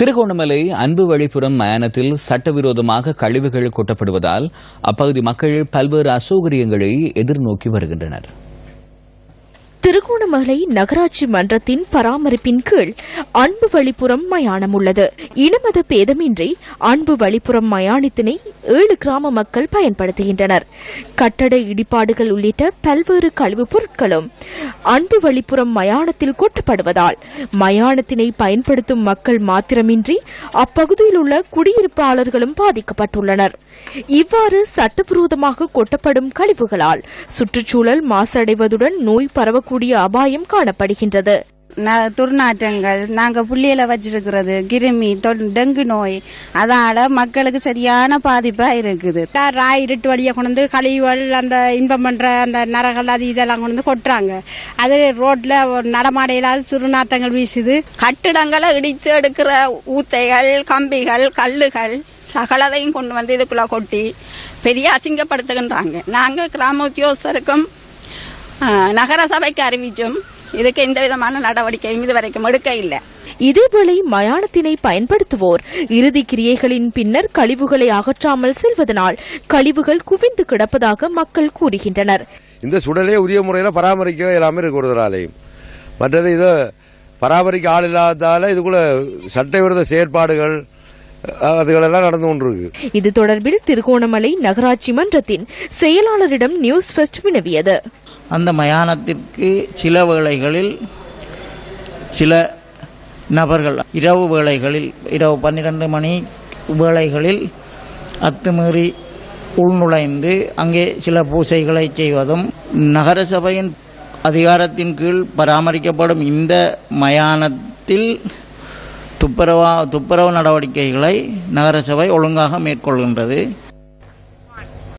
திருகோணமலை அன்பு வழிபுறம் மயானத்தில் சட்டவிரோதமாக கழிவுகள் கொட்டப்படுவதால் அப்பகுதி மக்கள் பல்வேறு அசௌகரியங்களை எதிர்நோக்கி வருகின்றனர். திருகோணமலை நகராட்சி மன்றத்தின் பராமரிப்பின் கீழ் அன்பு வழிப்புறம் மயானம் உள்ளது. இனமத பேதமின்றி அன்பு வழிப்புறம் மயானத்தினை ஏழு கிராம மக்கள் பயன்படுத்துகின்றனர். கட்டட இடிபாடுகள் உள்ளிட்ட பல்வேறு கழிவுப் பொருட்களும் அன்பு வழிப்புறம் மயானத்தில் கொட்டப்படுவதால் மயானத்தினை பயன்படுத்தும் மக்கள் மாத்திரமின்றி அப்பகுதியில் உள்ள குடியிருப்பாளர்களும் பாதிக்கப்பட்டுள்ளனர். இவ்வாறு சட்டவிரோதமாக கொட்டப்படும் கழிவுகளால் சுற்றுச்சூழல் மாசடைவதுடன் நோய் பரவக்கூடிய அபாயம் காணப்படுகின்றது. ந- துர்நாற்றங்கள் நாங்க புள்ளியில வச்சிருக்கிறது கிருமி டெங்கு நோய் அதால மக்களுக்கு சரியான பாதிப்பா இருக்குது. ராய் இருட்டு வழியை கொண்டு வந்து கழிவுகள் அந்த இன்பம் பண்ற அந்த நரகள் அது இதெல்லாம் கொண்டு வந்து கொட்டுறாங்க. அது ரோட்ல நடமாடையிலாத சுருநாத்தங்கள் வீசுது. கட்டிடங்களை இடித்து எடுக்கிற ஊத்தைகள் கம்பிகள் கல்லுகள் சகலதையும் கொண்டு வந்து இதுக்குள்ள கொட்டி பெரிய அசிங்கப்படுத்துகின்றாங்க. நாங்க கிராம உத்தியோகஸ்தருக்கும் ஆ, நகர சபைக்கு அறிவிச்சும் இதுக்கு எந்த விதமான நடவடிக்கையும் இதுவரைக்கும் எடுக்க இல்லை இதேவேளை மயானத்தினை பயன்படுத்துவோர் இறுதி கிரியைகளின் பின்னர் கழிவுகளை அகற்றாமல் செல்வதனால் கழிவுகள் குவிந்து கிடப்பதாக மக்கள் கூறுகின்றனர். இந்த சுடலே உரிய முறையில் பராமரிக்க இல்லாமல் இருக்கு ஒருத்தராலையும் மற்றது இது பராமரிக்க ஆள் இல்லாததால இதுக்குள்ள சட்டவிரோத செயற்பாடுகள் அதுகளெல்லாம் நடந்து கொண்டிருக்கு. இது தொடர்பில் திருகோணமலை நகராட்சி மன்றத்தின் செயலாளரிடம் நியூஸ் ஃபெஸ்ட் வினவியது. அந்த மயானத்திற்கு சில வேளைகளில் சில நபர்கள் இரவு வேளைகளில் இரவு பன்னிரண்டு மணி வேளைகளில் அத்துமீறி உள்நுழைந்து அங்கே சில பூசைகளை செய்வதும் நகரசபையின் அதிகாரத்தின் கீழ் பராமரிக்கப்படும் இந்த மயானத்தில் துப்புரவா துப்புரவு நடவடிக்கைகளை நகரசபை ஒழுங்காக மேற்கொள்கின்றது.